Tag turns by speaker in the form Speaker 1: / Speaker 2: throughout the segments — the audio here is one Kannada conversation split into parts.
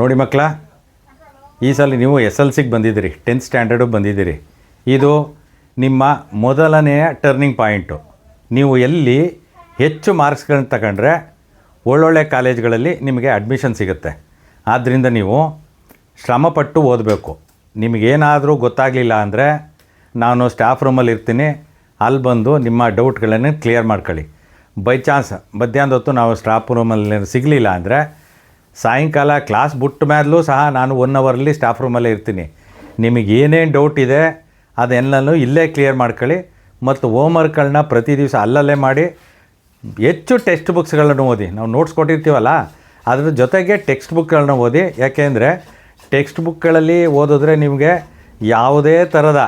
Speaker 1: ನೋಡಿ ಮಕ್ಕಳ, ಈ ಸಲ ನೀವು ಎಸ್ ಎಲ್ ಸಿಗೆ ಬಂದಿದ್ದೀರಿ ಟೆಂತ್ ಸ್ಟ್ಯಾಂಡರ್ಡು ಬಂದಿದ್ದೀರಿ. ಇದು ನಿಮ್ಮ ಮೊದಲನೆಯ ಟರ್ನಿಂಗ್ ಪಾಯಿಂಟು ನೀವು ಎಲ್ಲಿ ಹೆಚ್ಚು ಮಾರ್ಕ್ಸ್ಗಳನ್ನ ತಗೊಂಡ್ರೆ ಒಳ್ಳೊಳ್ಳೆ ಕಾಲೇಜ್ಗಳಲ್ಲಿ ನಿಮಗೆ ಅಡ್ಮಿಷನ್ ಸಿಗುತ್ತೆ. ಆದ್ದರಿಂದ ನೀವು ಶ್ರಮಪಟ್ಟು ಓದಬೇಕು. ನಿಮಗೇನಾದರೂ ಗೊತ್ತಾಗಲಿಲ್ಲ ಅಂದರೆ ನಾನು ಸ್ಟಾಫ್ ರೂಮಲ್ಲಿ ಇರ್ತೀನಿ, ಅಲ್ಲಿ ಬಂದು ನಿಮ್ಮ ಡೌಟ್ಗಳನ್ನು ಕ್ಲಿಯರ್ ಮಾಡ್ಕೊಳ್ಳಿ. ಬೈ ಚಾನ್ಸ್ ಮಧ್ಯಾಹ್ನದ ಹೊತ್ತು ನಾವು ಸ್ಟಾಫ್ ರೂಮಲ್ಲಿ ಸಿಗಲಿಲ್ಲ ಅಂದರೆ ಸಾಯಂಕಾಲ ಕ್ಲಾಸ್ ಬಿಟ್ಟ ಮೇಲೂ ಸಹ ನಾನು ಒನ್ ಅವರಲ್ಲಿ ಸ್ಟಾಫ್ ರೂಮಲ್ಲೇ ಇರ್ತೀನಿ. ನಿಮಗೆ ಏನೇನು ಡೌಟ್ ಇದೆ, ಅದೆಲ್ಲನೂ ಇಲ್ಲೇ ಕ್ಲಿಯರ್ ಮಾಡ್ಕೊಳ್ಳಿ. ಮತ್ತು ಹೋಮ್ವರ್ಕ್ಗಳನ್ನ ಪ್ರತಿ ದಿವಸ ಅಲ್ಲಲ್ಲೇ ಮಾಡಿ. ಹೆಚ್ಚು ಟೆಕ್ಸ್ಟ್ ಬುಕ್ಸ್ಗಳನ್ನು ಓದಿ. ನಾವು ನೋಟ್ಸ್ ಕೊಟ್ಟಿರ್ತೀವಲ್ಲ, ಅದ್ರ ಜೊತೆಗೆ ಟೆಕ್ಸ್ಟ್ ಬುಕ್ಗಳನ್ನ ಓದಿ. ಯಾಕೆಂದರೆ ಟೆಕ್ಸ್ಟ್ ಬುಕ್ಗಳಲ್ಲಿ ಓದಿದ್ರೆ ನಿಮಗೆ ಯಾವುದೇ ಥರದ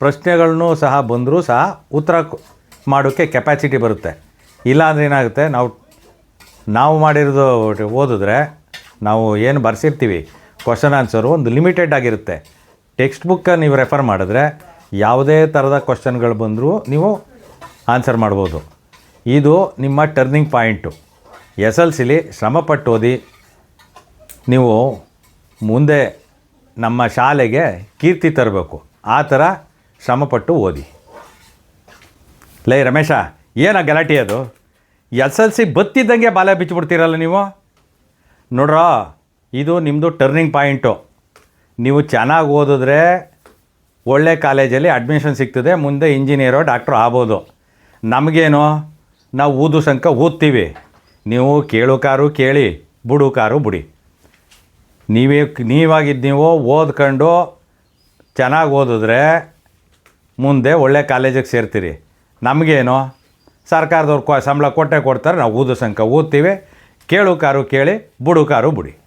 Speaker 1: ಪ್ರಶ್ನೆಗಳನ್ನು ಸಹ ಬಂದರೂ ಸಹ ಉತ್ತರ ಮಾಡೋಕ್ಕೆ ಕೆಪಾಸಿಟಿ ಬರುತ್ತೆ. ಇಲ್ಲಾಂದ್ರೆ ಏನಾಗುತ್ತೆ, ನಾವು ನಾವು ಮಾಡಿರೋದು ಓದಿದ್ರೆ ನಾವು ಏನು ಬರೆಸಿರ್ತೀವಿ? ಕ್ವಶನ್ ಆನ್ಸರು ಒಂದು ಲಿಮಿಟೆಡ್ ಆಗಿರುತ್ತೆ. ಟೆಕ್ಸ್ಟ್ ಬುಕ್ಕ ನೀವು ರೆಫರ್ ಮಾಡಿದ್ರೆ ಯಾವುದೇ ಥರದ ಕ್ವಶನ್ಗಳು ಬಂದರೂ ನೀವು ಆನ್ಸರ್ ಮಾಡ್ಬೋದು. ಇದು ನಿಮ್ಮ ಟರ್ನಿಂಗ್ ಪಾಯಿಂಟು ಎಸ್ ಎಲ್ ಸಿಲಿ ಶ್ರಮಪಟ್ಟು ಓದಿ ನೀವು ಮುಂದೆ ನಮ್ಮ ಶಾಲೆಗೆ ಕೀರ್ತಿ ತರಬೇಕು. ಆ ಥರ ಶ್ರಮಪಟ್ಟು ಓದಿ. ಲೈ ರಮೇಶ, ಏನ ಗಲಾಟೆ ಅದು? ಎಸ್ ಎಲ್ ಸಿ ಬತ್ತಿದ್ದಂಗೆ ಬಾಲ ಬಿಚ್ಚಿಬಿಡ್ತೀರಲ್ಲ ನೀವು? ನೋಡ್ರ, ಇದು ನಿಮ್ಮದು ಟರ್ನಿಂಗ್ ಪಾಯಿಂಟು ನೀವು ಚೆನ್ನಾಗಿ ಓದಿದ್ರೆ ಒಳ್ಳೆ ಕಾಲೇಜಲ್ಲಿ ಅಡ್ಮಿಷನ್ ಸಿಗ್ತದೆ, ಮುಂದೆ ಇಂಜಿನಿಯರು ಡಾಕ್ಟ್ರು ಆಗ್ಬೋದು. ನಮಗೇನು, ನಾವು ಊದು ಸಂಕ ಓದ್ತೀವಿ. ನೀವು ಕೇಳುಕಾರು ಕೇಳಿ ಬುಡುಕಾರು ಬುಡಿ. ನೀವೇ ನೀವಾಗಿದ್ದು ನೀವು ಓದ್ಕೊಂಡು ಚೆನ್ನಾಗಿ ಓದಿದ್ರೆ ಮುಂದೆ ಒಳ್ಳೆ ಕಾಲೇಜಿಗೆ ಸೇರ್ತೀರಿ. ನಮಗೇನು, ಸರ್ಕಾರದವ್ರು ಕೊ, ಸಂಬಳ ಕೊಟ್ಟೆ ಕೊಡ್ತಾರೆ, ನಾವು ಊದು ಸಂಕ ಓದ್ತೀವಿ. ಕೇಳು ಕಾರು ಕೇಳಿ ಬುಡು ಕಾರು ಬುಡಿ.